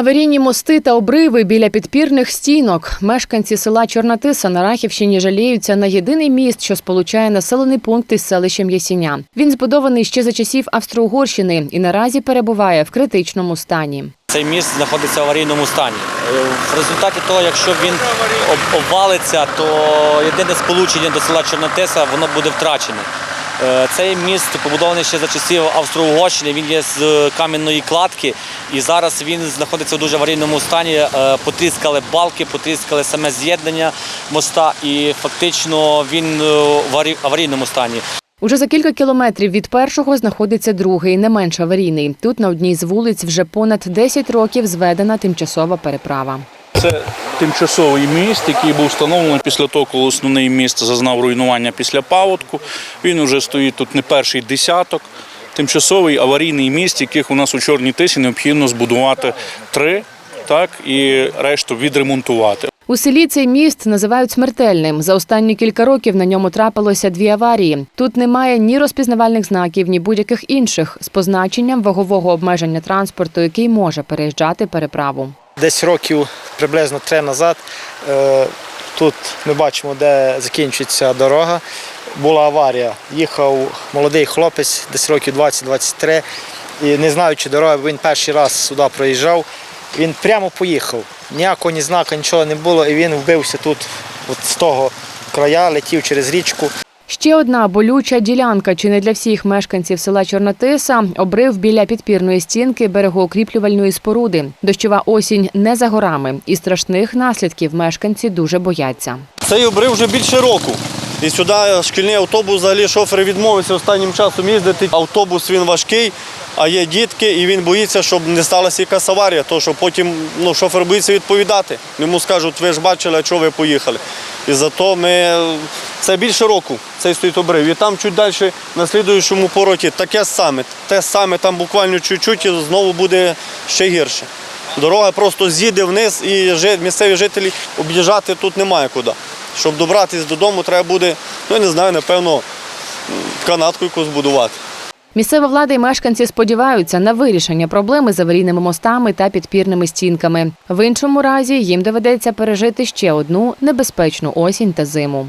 Аварійні мости та обриви біля підпірних стінок. Мешканці села Чорнотиса на Рахівщині жаліються на єдиний міст, що сполучає населений пункт із селищем Ясіня. Він збудований ще за часів Австро-Угорщини і наразі перебуває в критичному стані. Цей міст знаходиться в аварійному стані. В результаті того, якщо він обвалиться, то єдине сполучення до села Чорнотеса воно буде втрачене. Е, Цей міст побудований ще за часів Австро-Угорщини. Він є з кам'яної кладки, і зараз він знаходиться в дуже аварійному стані. Е, Потріскали балки, потріскали саме з'єднання моста, і фактично він е, в аварійному стані. Уже за кілька кілометрів від першого знаходиться другий, не менш аварійний. Тут на одній з вулиць вже понад 10 років зведена тимчасова переправа. Це тимчасовий міст, який був встановлений після того, коли основний міст зазнав руйнування після паводку. Він вже стоїть тут не перший десяток. Тимчасовий аварійний міст, яких у нас у Чорній Тисі необхідно збудувати три, так і решту відремонтувати. У селі цей міст називають смертельним. За останні кілька років на ньому трапилося дві аварії. Тут немає ні розпізнавальних знаків, ні будь-яких інших з позначенням вагового обмеження транспорту, який може переїжджати переправу. Десь років приблизно три назад е, тут ми бачимо, де закінчується дорога. Була аварія. Їхав молодий хлопець, десь років 20-23, і не знаючи дороги, він перший раз сюди проїжджав. Він прямо поїхав. Ніякого ні знака, нічого не було, і він вбився тут, от з того края, летів через річку. Ще одна болюча ділянка, чи не для всіх мешканців села Чорнотиса, обрив біля підпірної стінки берегоукріплювальної споруди. Дощова осінь не за горами, і страшних наслідків мешканці дуже бояться. Цей обрив вже більше року. І сюди шкільний автобус взагалі шофер відмовився останнім часом їздити. Автобус він важкий, а є дітки, і він боїться, щоб не сталася якась аварія, то що потім ну, шофер боїться відповідати. Йому скажуть, ви ж бачили, а чого ви поїхали. І зато ми це більше року, цей стоїть обрив. І там чуть далі на слідуючому пороті таке саме. Те саме там буквально чуть-чуть і знову буде ще гірше. Дорога просто з'їде вниз і місцеві жителі об'їжджати тут немає куди. Щоб добратися додому, треба буде, ну я не знаю, напевно, канатку якусь будувати. Місцева влада і мешканці сподіваються на вирішення проблеми з аварійними мостами та підпірними стінками. В іншому разі їм доведеться пережити ще одну небезпечну осінь та зиму.